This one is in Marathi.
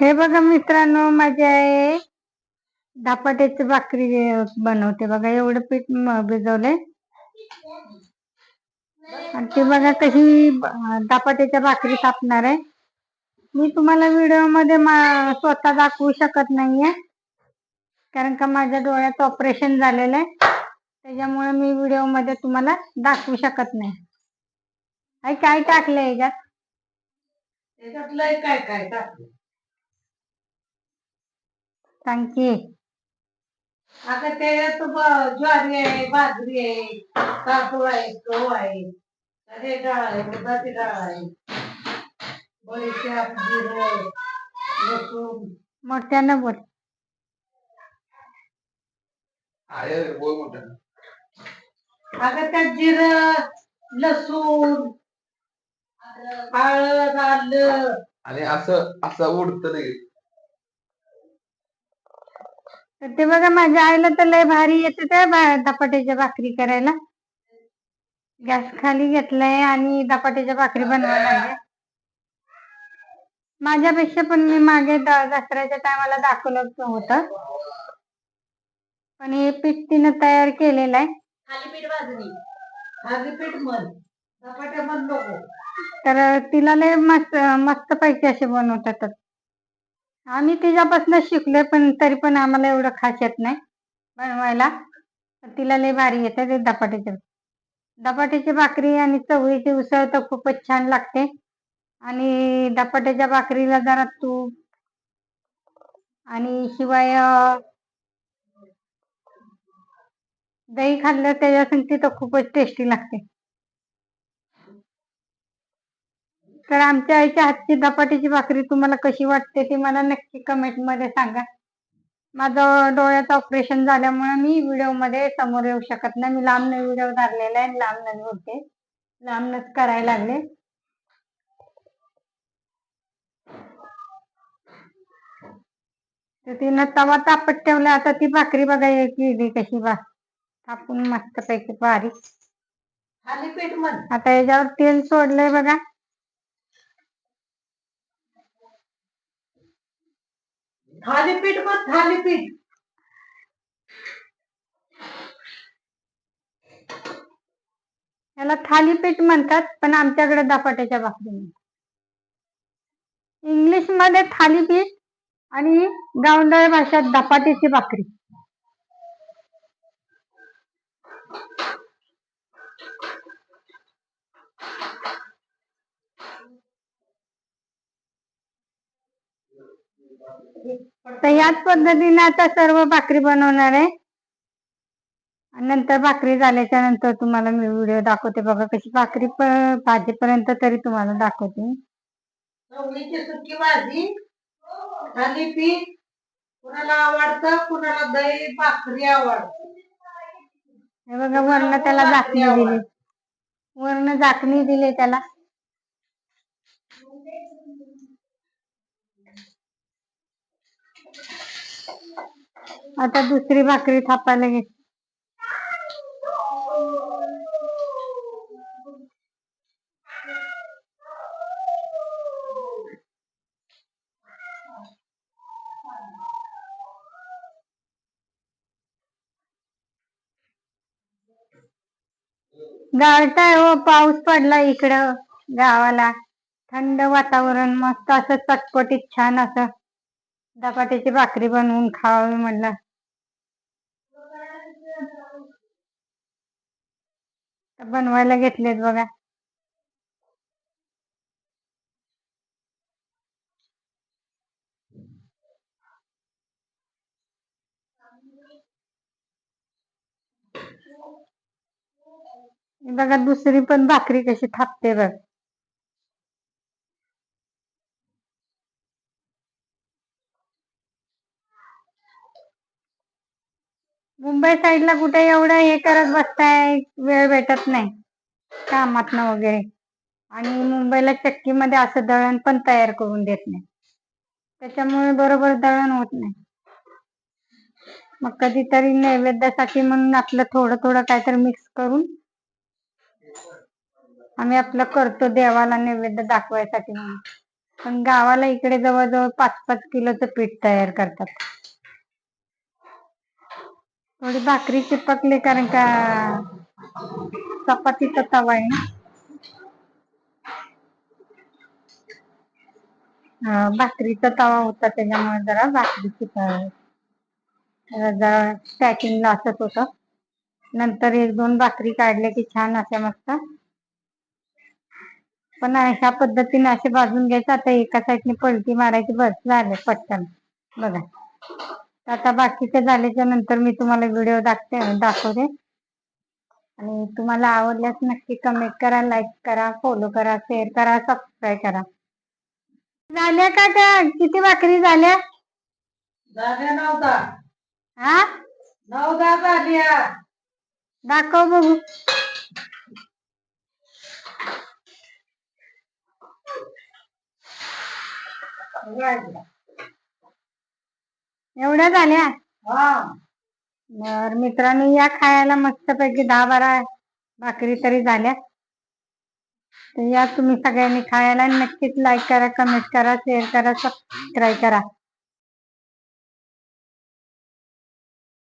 हे बघा मित्रांनो माझी आई धापाट्याची भाकरी बनवते बघा एवढं पीठ भिजवलंय आणि ती बघा कशी धापाट्याच्या भाकरी तापणार आहे. मी तुम्हाला व्हिडिओमध्ये स्वतः दाखवू शकत नाहीये. कारण का माझ्या डोळ्यात ऑपरेशन झालेलं आहे. त्याच्यामुळे मी व्हिडिओमध्ये तुम्हाला दाखवू शकत नाही. आई काय टाकलंय याच्यात काय काय टाकलं सांग की आता त्याच्यात ब- ज्वारी आहे बाजरी आहे तांदूळ आहे गहू आहे अरे डाळ आहे उडदाची डाळ आहे. बडीशेप जिरं लसूण. मोठ्यानं बोल. आहे बोल अगं त्यात जिरं लसूण हळद आलं. आणि असं असं उडत नाही तर ते बघा माझ्या आईला तर लय भारी येते त्या बा- धपाट्याच्या भाकरी करायला. गॅस खाली घेतलाय आणि धपाट्याच्या भाकरी बनवायला लागल्या माझ्यापेक्षा पण मी मागे दसऱ्याच्या टायमाला दाखवलं होतं. पण हे पीठ तिनं तयार केलेलं आहे. तर तिला लय मस्त मस्त पैकी असे बनवतात. आम्ही तिच्यापासून शिकले पण तरी पण आम्हाला एवढं खास येत नाही बनवायला. तिला लय भारी येतं ते धपाट्याचे. धपाट्याची भाकरी आणि चवळीची उसळ तर खूपच छान लागते. आणि धपाट्याच्या भाकरीला जरा तूप आणि शिवाय दही खाल्लं त्याच्यासाठी तर खूपच टेस्टी लागते. तर आमच्या आईच्या हातची धपाट्याची भाकरी तुम्हाला कशी वाटते ती मला नक्की कमेंटमध्ये सांगा. माझं डोळ्याचं ऑपरेशन झाल्यामुळे मी व्हिडिओमध्ये समोर येऊ शकत नाही. मी लांबन व्हिडिओ धरलेला आहे. लांबनच बोलते लांबनच करायला लागले. तर तिनं तवा तापत ठेवला. आता ती भाकरी बघा केली कशी बा. थापून मस्त पैकी बारीक आता याच्यावर तेल सोडलंय बघा. थालीपीठ मग थालीपीठ. याला थालीपीठ म्हणतात पण आमच्याकडे दपाट्याच्या भाकरी म्हणतात इंग्लिशमध्ये थालीपीठ आणि गावंडळ भाषेत धपाट्याची भाकरी. तर याच पद्धतीने आता सर्व भाकरी बनवणार आहे. नंतर भाकरी झाल्याच्यानंतर तुम्हाला मी व्हिडिओ दाखवते बघा कशी भाकरी भाजीपर्यंत तरी तुम्हाला दाखवते. चवळीची सुकी भाजी थालीपीठ कुणाला आवडतं कुणाला दही भाकरी आवडतं. हे बघा वरण त्याला झाकणी दिली. वरण झाकणी दिली त्याला. आता दुसरी भाकरी थापायला घे. गाळताय हो पाऊस पडला इकडं गावाला. थंड वातावरण मस्त असं चटपटीत छान असं. धपाट्याची भाकरी बनवून खावावी म्हणलं बनवायला घेतलेत बघा. बघा दुसरी पण भाकरी कशी थापते बघ. मुंबई साईडला कुठे एवढं हे करत बसताय वेळ भेटत नाही. कामातनं वगैरे. आणि मुंबईला चक्कीमध्ये असं दळण पण तयार करून देत नाही. त्याच्यामुळे बरोबर दळण होत नाही. मग कधीतरी नैवेद्यासाठी म्हणून आपलं थोडं थोडं काहीतरी मिक्स करून आम्ही आपलं करतो देवाला नैवेद्य दाखवायसाठी म्हणून. पण गावाला इकडे जवळजवळ पाच पाच किलोचं पीठ तयार करतात. थोडी भाकरी चिपकली कारण का चपातीचा तवा आहे ना. हा, भाकरीचा तवा होता त्याच्यामुळे जरा भाकरीची जरा स्टॅकिंगला असत होत. नंतर एक दोन भाकरी काढल्या की छान अशा मस्त. पण अशा पद्धतीने असे भाजून घ्यायचं. आता एका साईडने पलटी मारायची बस झाले पटकन. बघा. आता बाकीचे झाल्याच्यानंतर मी तुम्हाला व्हिडिओ दाखते दाखवते. आणि तुम्हाला आवडल्यास नक्की कमेंट करा लाईक करा फॉलो करा शेअर करा सबस्क्राईब करा. झाल्या का का किती भाकरी झाल्या? हा दाखव बघू. एवढ्या झाल्या? बर मित्रांनो या खायला मस्तपैकी दहा बारा भाकरी तरी झाल्या. तर या तुम्ही सगळ्यांनी खायला. नक्कीच लाईक करा कमेंट करा शेअर करा सबस्क्राईब करा.